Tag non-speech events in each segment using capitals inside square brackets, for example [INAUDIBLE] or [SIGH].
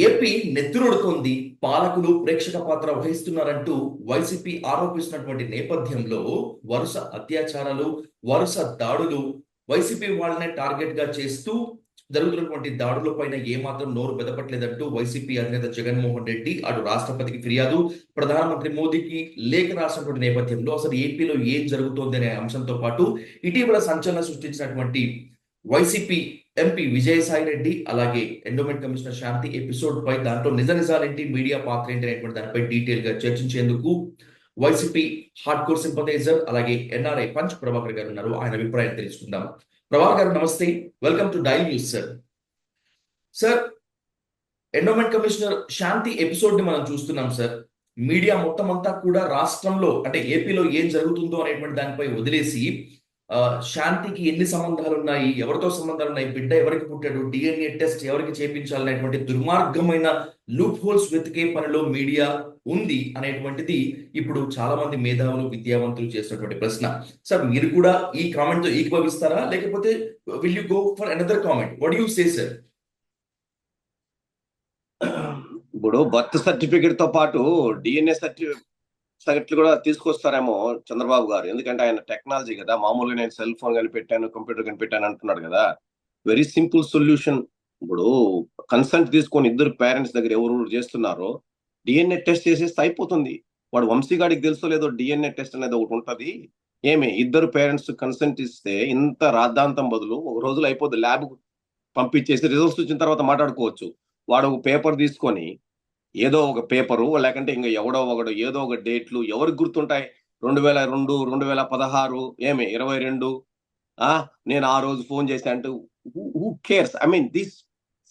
AP నెత్తురొడుతోంది పాలకులు ప్రేక్షక పాత్ర వహిస్తున్నారంటూ వైసీపీ ఆరోపిస్తున్నటువంటి నేపథ్యంలో వరుస అత్యాచారాలు వరుస దాడులు వైసీపీ వాళ్ళనే టార్గెట్గా చేస్తూ జరుగుతున్నటువంటి దాడుల పైన ఏమాత్రం నోరు బెదపట్లేదంటూ వైసీపీ అధినేత జగన్మోహన్ రెడ్డి అటు రాష్ట్రపతికి ఫిర్యాదు ప్రధానమంత్రి మోదీకి లేఖ రాసినటువంటి నేపథ్యంలో అసలు ఏపీలో ఏం జరుగుతోంది అనే అంశంతో పాటు ఇటీవల సంచలనం సృష్టించినటువంటి వైసీపీ ఎంపీ విజయసాయి రెడ్డి అలాగే ఎండోమెంట్ కమిషనర్ శాంతి ఎపిసోడ్ పై దాంట్లో నిజ నిజాలేంటి మీడియా పాత్ర ఏంటి అనేటువంటి దానిపై డీటెయిల్గా చర్చించేందుకు వైసీపీ హార్డ్ కోర్ సింపథైజర్ అలాగే ఎన్ఆర్ఐ పంచ్ ప్రభాకర్ గారు ఉన్నారు. ఆయన అభిప్రాయం తెలుసుకుందాం. ప్రభాకర్ గారు నమస్తే. Welcome to dial news sir. Sir endowment commissioner Shanti ఎపిసోడ్ని మనం చూస్తున్నాం సార్. మీడియా మొత్తం అంతా కూడా రాష్ట్రంలో అంటే ఏపీలో ఏం జరుగుతుందో అనేటువంటి దానిపై వదిలేసి శాంతికి ఎన్ని సంబంధాలు ఉన్నాయి? ఎవరితో సంబంధాలు ఉన్నాయి? బిడ్డ ఎవరికి పుట్టాడు? డిఎన్ఏ టెస్ట్ ఎవరికి చేపించాలనేటువంటి దుర్మార్గమైన లూప్ హోల్స్ వెతికే పనిలో మీడియా ఉంది అనేటువంటిది ఇప్పుడు చాలా మంది మేధావులు విద్యావంతులు చేసినటువంటి ప్రశ్న. సార్ మీరు కూడా ఈ కామెంట్తో ఏకీభవిస్తారా లేకపోతే will you go for another comment what you say sir ఇప్పుడు బర్త్ సర్టిఫికేట్తో పాటు డిఎన్ఏ సర్టిఫికెట్లు కూడా తీసుకొస్తారేమో చంద్రబాబు గారు. ఎందుకంటే ఆయన టెక్నాలజీ కదా. మామూలుగా నేను సెల్ ఫోన్ కనిపెట్టాను కంప్యూటర్ కనిపెట్టాను అంటున్నాడు కదా. Very simple solution. ఇప్పుడు కన్సల్ట్ తీసుకొని ఇద్దరు పేరెంట్స్ దగ్గర ఎవరు చేస్తున్నారో డిఎన్ఏ టెస్ట్ చేసేస్తే అయిపోతుంది. వాడు వంశీగాడికి తెలుసో లేదో డిఎన్ఏ టెస్ట్ అనేది ఒకటి ఉంటది. ఏమి? ఇద్దరు పేరెంట్స్ కన్సెంట్ ఇస్తే ఇంత రాద్ధాంతం బదులు ఒక రోజులు అయిపోద్ది. ల్యాబ్ పంపించేసి రిజల్ట్స్ వచ్చిన తర్వాత మాట్లాడుకోవచ్చు. వాడు ఒక పేపర్ తీసుకొని ఏదో ఒక పేపరు లేకంటే ఇంకా ఎవడో ఒకడు ఏదో ఒక డేట్లు ఎవరికి గుర్తుంటాయి? రెండు వేల రెండు రెండు వేల పదహారు ఏమి ఇరవై రెండు? ఆ నేను ఆ రోజు ఫోన్ చేశా అంటే who cares I mean this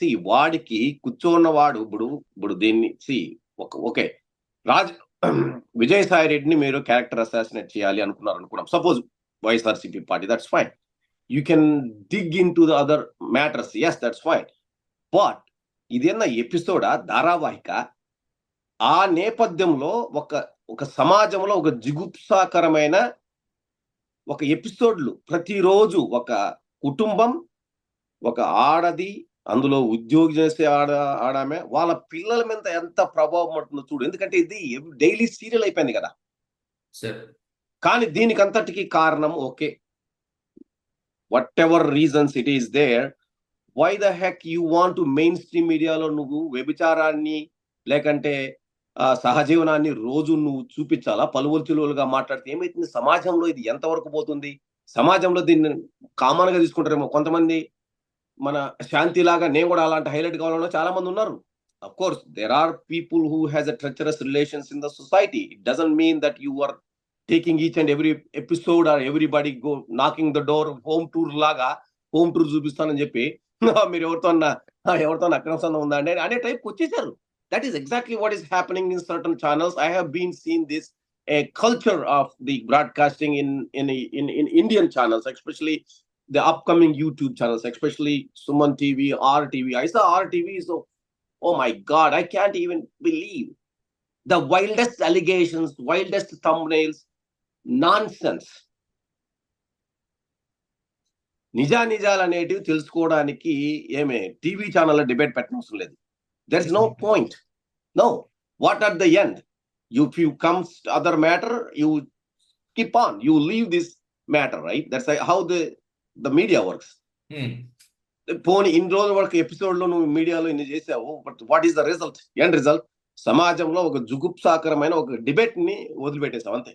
C వాడికి కూర్చోన్నవాడు ఇప్పుడు ఇప్పుడు దీన్ని సి ఓకే రాజ్ విజయసాయి రెడ్డిని మీరు క్యారెక్టర్ అసాసినేట్ చేయాలి అనుకున్నారు అనుకున్నాం suppose YSRCP party that's fine you can dig in to the other matters yes that's fine but ఇదేనా ఎపిసోడా? ధారావాహిక? ఆ నేపథ్యంలో ఒక ఒక సమాజంలో ఒక జిగుప్సాకరమైన ఒక ఎపిసోడ్లు. ప్రతిరోజు ఒక కుటుంబం ఒక ఆడది అందులో ఉద్యోగి చేసే ఆడ ఆడామె వాళ్ళ పిల్లల మీద ఎంత ప్రభావం పడుతుందో చూడు. ఎందుకంటే ఇది డైలీ సీరియల్ అయిపోయింది కదా. సార్. కానీ దీనికి అంతటికి కారణం okay. Whatever reasons it is there why the heck you want to mainstream మీడియాలో నువ్వు వ్యభిచారాన్ని లేకంటే ఆ, సహజీవనాన్ని రోజు నువ్వు చూపించాలా? పలువలుచులుగా మాట్లాడితే ఏమైతుంది? సమాజంలో ఇది ఎంతవరకు పోతుంది? సమాజంలో దీన్ని కామన్గా తీసుకుంటారేమో కొంతమంది. మన శాంతి లాగా నేను కూడా అలాంటి హైలైట్ కావాలన్నా చాలా మంది ఉన్నారు. Of course there are people who has a treacherous relations in the society it doesn't mean that you are taking each and every episode or everybody go knocking the door home tour లాగా home tour చూపిస్తానని చెప్పి [LAUGHS] మీరు ఎవరితో ఎవరితో అక్రమ సంబంధం ఉందా అంటే అనే టైప్ వచ్చేసారు that is exactly what is happening in certain channels I have been seen this a culture of the broadcasting in in in, in Indian channels, especially the upcoming YouTube channels, especially Suman TV, RTV. I saw RTV, so oh my god, I can't even believe the wildest allegations, wildest thumbnails, nonsense. నిజా నిజాలు అనేటివి తెలుసుకోవడానికి ఏమే TV ఛానల్లో debate పెట్టనవసరం లేదు. There is no point no what at the end comes to other matter you keep on. You leave this matter right? That's like how the the media works. పోనీ ఇన్ని రోజుల వరకు ఎపిసోడ్లో నువ్వు మీడియాలో ఇన్ని చేసావు but what is the result end result సమాజంలో ఒక జుగుప్సాకరమైన ఒక డిబేట్ని వదిలిపెట్టేసావు అంతే.